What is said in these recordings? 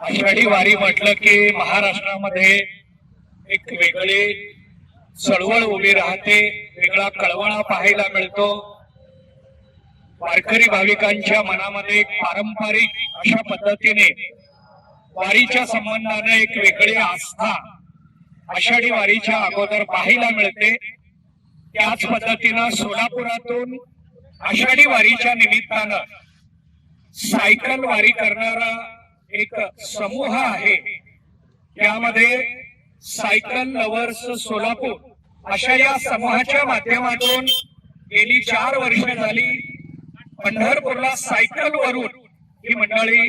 आषाढी वारी म्हटलं की महाराष्ट्रामध्ये एक वेगळे चळवळ उभी राहते वेगळा कळवळा पाहायला मिळतो. वारकरी भाविकांच्या मनामध्ये पारंपरिक अशा पद्धतीने वारीच्या संबंधाने एक वेगळी आस्था आषाढी वारीच्या अगोदर पाहायला मिळते. त्याच पद्धतीनं सोलापुरातून आषाढी वारीच्या निमित्तानं सायकल वारी करणारा एक समूह आहे. त्यामध्ये सायकल लवर्स सोलापूर अशा या समूहाच्या माध्यमातून गेली चार वर्ष झाली पंढरपूरला सायकल वरून ही मंडळी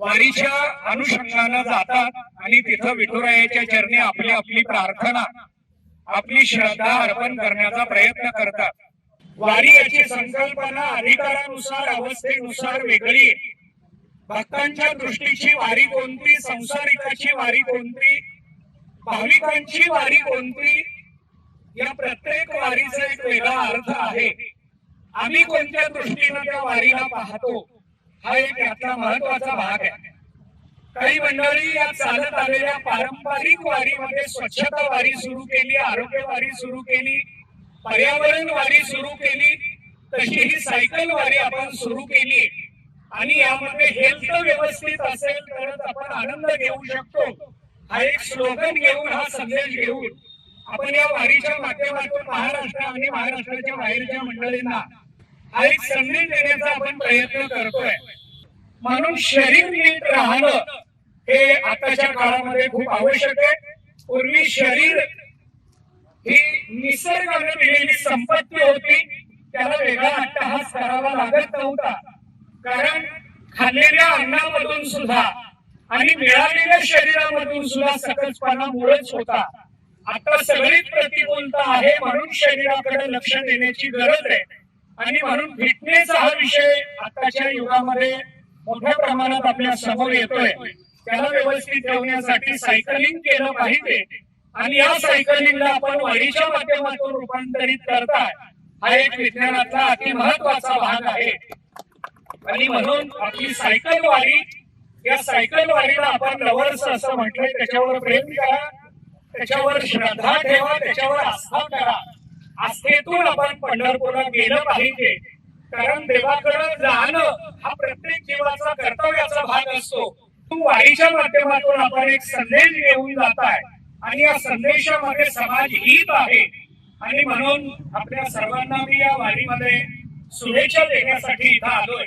वारीच्या अनुषंगानं जातात आणि तिथं विठुरायाच्या चरणी आपली आपली प्रार्थना आपली श्रद्धा अर्पण करण्याचा प्रयत्न करतात. वारी याची संकल्पना अधिकारानुसार अवस्थेनुसार वेगळी भक्तांच्या दृष्टीची वारी कोणती संसारिकाची वारी कोणती भाविकांची वारी कोणती? या प्रत्येक वारीचा एक वेगळा अर्थ आहे. आम्ही कोणत्या दृष्टीनं त्या वारीला पाहतो? हा एक यातला महत्त्वाचा भाग आहे. काही मंडळी या चालत आलेल्या पारंपरिक वारीमध्ये स्वच्छता वारी सुरू केली आरोग्य वारी सुरू केली पर्यावरण वारी सुरू केली तशी ही सायकल वारी आपण सुरू केली. आणि यामध्ये हेल्थ व्यवस्थित असेल तरच आपण आनंद घेऊ शकतो. हा एक स्लोगन घेऊन हा संदेश घेऊन आपण या वारीच्या माध्यमातून महाराष्ट्र आणि महाराष्ट्राच्या बाहेरच्या मंडळींना हा एक संदेश देण्याचा आपण प्रयत्न करतोय. म्हणून शरीर नीट राहणं हे आताच्या काळामध्ये खूप आवश्यक आहे. पूर्वी शरीर ही निसर्गाने दिलेली संपत्ती होती. त्याला वेगळा अट्टहास करावा लागत नव्हता. कारण खाल्लेल्या अन्नामधून सुद्धा आणि मिळालेल्या शरीरामधून सुद्धा सकसपणा मुळच होता. आता सगळीच प्रतिकूलता आहे म्हणून शरीराकडे लक्ष देण्याची गरज आहे. आणि म्हणून फिटनेस हा विषय आताच्या युगामध्ये मोठ्या प्रमाणात आपल्यासमोर येतोय. त्याला व्यवस्थित ठेवण्यासाठी सायकलिंग केलं पाहिजे. आणि या सायकलिंगला आपण वडीच्या माध्यमातून रूपांतरित करताय. हा एक विज्ञानाचा अति महत्त्वाचा भाग आहे. आणि म्हणून आपली सायकल वारी या सायकल वारीला आपण लवर्स असं म्हटलंय त्याच्यावर प्रेम करा त्याच्यावर श्रद्धा ठेवा त्याच्यावर आस्था करा. आस्थेतून आपण पंढरपूरला गेलं पाहिजे. कारण देवाकडे जाणं हा प्रत्येक जीवाचा कर्तव्याचा भाग असतो. तू वारीच्या माध्यमातून आपण एक संदेश घेऊन जाताय. आणि या संदेशामध्ये समाज हित आहे. आणि म्हणून आपल्या सर्वांना मी या वारीमध्ये शुभेच्छा देण्यासाठी इथं आलोय.